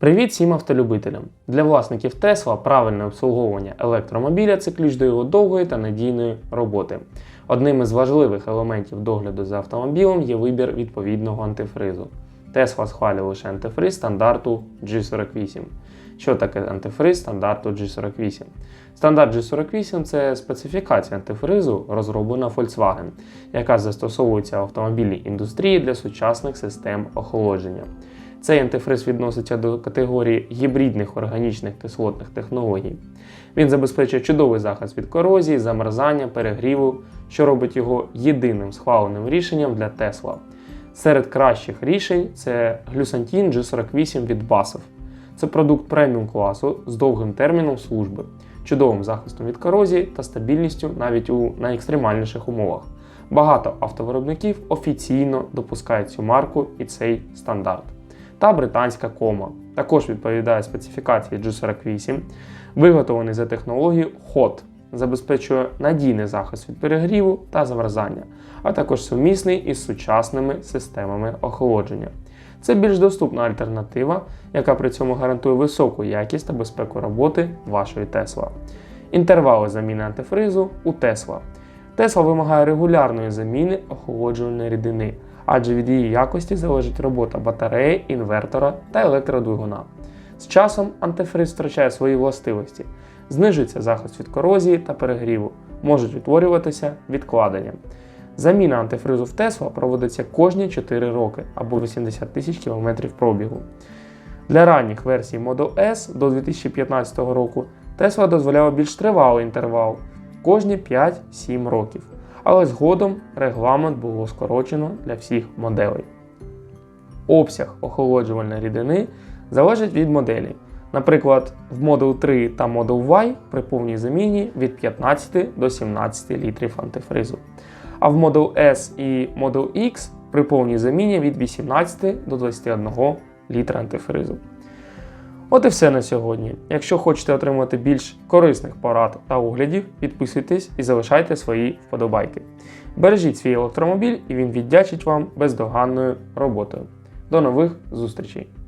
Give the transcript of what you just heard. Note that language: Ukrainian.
Привіт всім автолюбителям! Для власників Тесла правильне обслуговування електромобіля це ключ до його довгої та надійної роботи. Одним із важливих елементів догляду за автомобілем є вибір відповідного антифризу. Tesla схвалює лише антифриз стандарту G48. Що таке антифриз стандарту G48? Стандарт G48 це специфікація антифризу, розроблена Volkswagen, яка застосовується в автомобільній індустрії для сучасних систем охолодження. Цей антифриз відноситься до категорії гібридних органічних кислотних технологій. Він забезпечує чудовий захист від корозії, замерзання, перегріву, що робить його єдиним схваленим рішенням для Tesla. Серед кращих рішень це глюсантін G48 від BASF. Це продукт преміум класу з довгим терміном служби, чудовим захистом від корозії та стабільністю навіть у найекстремальніших умовах. Багато автовиробників офіційно допускають цю марку і цей стандарт. Та британська кома також відповідає специфікації G48, виготовлений за технологією HOT, забезпечує надійний захист від перегріву та замерзання, а також сумісний із сучасними системами охолодження. Це більш доступна альтернатива, яка при цьому гарантує високу якість та безпеку роботи вашої Tesla. Інтервали заміни антифризу у Tesla. Tesla вимагає регулярної заміни охолоджувальної рідини, адже від її якості залежить робота батареї, інвертора та електродвигуна. З часом антифриз втрачає свої властивості, знижується захист від корозії та перегріву, можуть утворюватися відкладення. Заміна антифризу в Tesla проводиться кожні 4 роки або 80 тисяч км пробігу. Для ранніх версій Model S до 2015 року Tesla дозволяла більш тривалий інтервал кожні 5-7 років, але згодом регламент було скорочено для всіх моделей. Обсяг охолоджувальної рідини залежить від моделі. Наприклад, в Model 3 та Model Y при повній заміні від 15 до 17 літрів антифризу. А в Model S і Model X при повній заміні від 18 до 21 літра антифризу. От і все на сьогодні. Якщо хочете отримати більш корисних порад та оглядів, підписуйтесь і залишайте свої вподобайки. Бережіть свій електромобіль і він віддячить вам бездоганною роботою. До нових зустрічей!